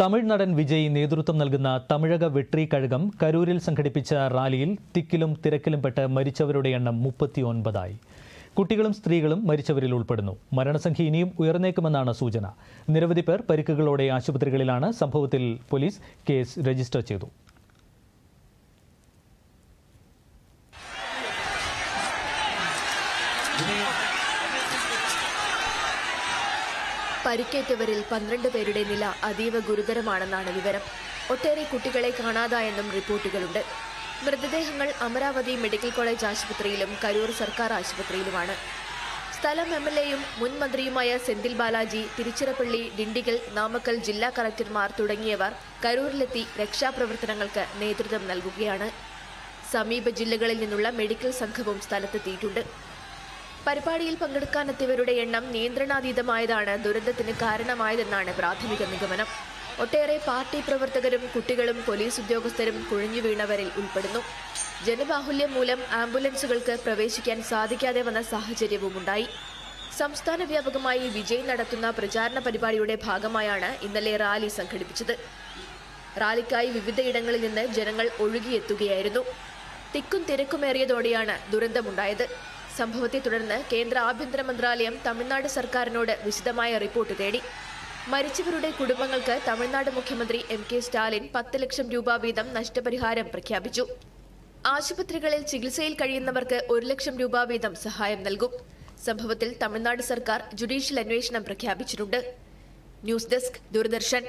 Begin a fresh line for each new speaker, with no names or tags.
തമിഴ് നടൻ വിജയ് നേതൃത്വം നൽകുന്ന തമിഴക വെട്രി കഴകം കരൂരിൽ സംഘടിപ്പിച്ച റാലിയിൽ തിക്കിലും തിരക്കിലും പെട്ട് മരിച്ചവരുടെ എണ്ണം മുപ്പത്തിയൊൻപതായി. കുട്ടികളും സ്ത്രീകളും മരിച്ചവരിൽ ഉൾപ്പെടുന്നു. മരണസംഖ്യ ഇനിയും ഉയർന്നേക്കുമെന്നാണ് സൂചന. നിരവധി പേർ പരിക്കുകളോടെ ആശുപത്രികളിലാണ് സംഭവത്തിൽ പോലീസ് കേസ് രജിസ്റ്റർ ചെയ്തു.
പരിക്കേറ്റവരിൽ പന്ത്രണ്ട് പേരുടെ നില അതീവ ഗുരുതരമാണെന്നാണ് വിവരം. ഒട്ടേറെ കുട്ടികളെ കാണാതായെന്നും റിപ്പോർട്ടുകളുണ്ട്. മൃതദേഹങ്ങൾ അമരാവതി മെഡിക്കൽ കോളേജ് ആശുപത്രിയിലും കരൂർ സർക്കാർ ആശുപത്രിയിലുമാണ്. സ്ഥലം എം എൽ എയും മുൻ മന്ത്രിയുമായ സെന്തിൽ ബാലാജി തിരുച്ചിറപ്പള്ളി ഡിണ്ടിഗൽ നാമക്കൽ ജില്ലാ കളക്ടർമാർ തുടങ്ങിയവർ കരൂരിലെത്തി രക്ഷാപ്രവർത്തനങ്ങൾക്ക് നേതൃത്വം നൽകുകയാണ്. സമീപ ജില്ലകളിൽ നിന്നുള്ള മെഡിക്കൽ സംഘവും സ്ഥലത്തെത്തിയിട്ടുണ്ട്. പരിപാടിയിൽ പങ്കെടുക്കാനെത്തിയവരുടെ എണ്ണം നിയന്ത്രണാതീതമായതാണ്. ദുരന്തത്തിന് കാരണമായതെന്നാണ് പ്രാഥമിക നിഗമനം. ഒട്ടേറെ പാർട്ടി പ്രവർത്തകരും കുട്ടികളും പോലീസ് ഉദ്യോഗസ്ഥരും കുഴഞ്ഞു വീണവരിൽ ഉൾപ്പെടുന്നു. ജനബാഹുല്യം മൂലം ആംബുലൻസുകൾക്ക് പ്രവേശിക്കാൻ സാധിക്കാതെ വന്ന സാഹചര്യവുമുണ്ടായി. സംസ്ഥാന വ്യാപകമായി വിജയ് നടത്തുന്ന പ്രചാരണ പരിപാടിയുടെ ഭാഗമായാണ് ഇന്നലെ റാലി സംഘടിപ്പിച്ചത്. റാലിക്കായി വിവിധയിടങ്ങളിൽ നിന്ന് ജനങ്ങൾ ഒഴുകിയെത്തുകയായിരുന്നു. തിക്കും തിരക്കുമേറിയതോടെയാണ് ദുരന്തമുണ്ടായത്. സംഭവത്തെ തുടർന്ന് കേന്ദ്ര ആഭ്യന്തര മന്ത്രാലയം തമിഴ്നാട് സർക്കാരിനോട് വിശദമായ റിപ്പോർട്ട് തേടി. മരിച്ചവരുടെ കുടുംബങ്ങൾക്ക് തമിഴ്നാട് മുഖ്യമന്ത്രി എം കെ സ്റ്റാലിൻ പത്ത് ലക്ഷം രൂപ വീതം നഷ്ടപരിഹാരം പ്രഖ്യാപിച്ചു. ആശുപത്രികളിൽ ചികിത്സയിൽ കഴിയുന്നവർക്ക് ഒരു ലക്ഷം രൂപ വീതം സഹായം നൽകും. സംഭവത്തിൽ തമിഴ്നാട് സർക്കാർ ജുഡീഷ്യൽ അന്വേഷണം പ്രഖ്യാപിച്ചിട്ടുണ്ട്. News desk Doordarshan.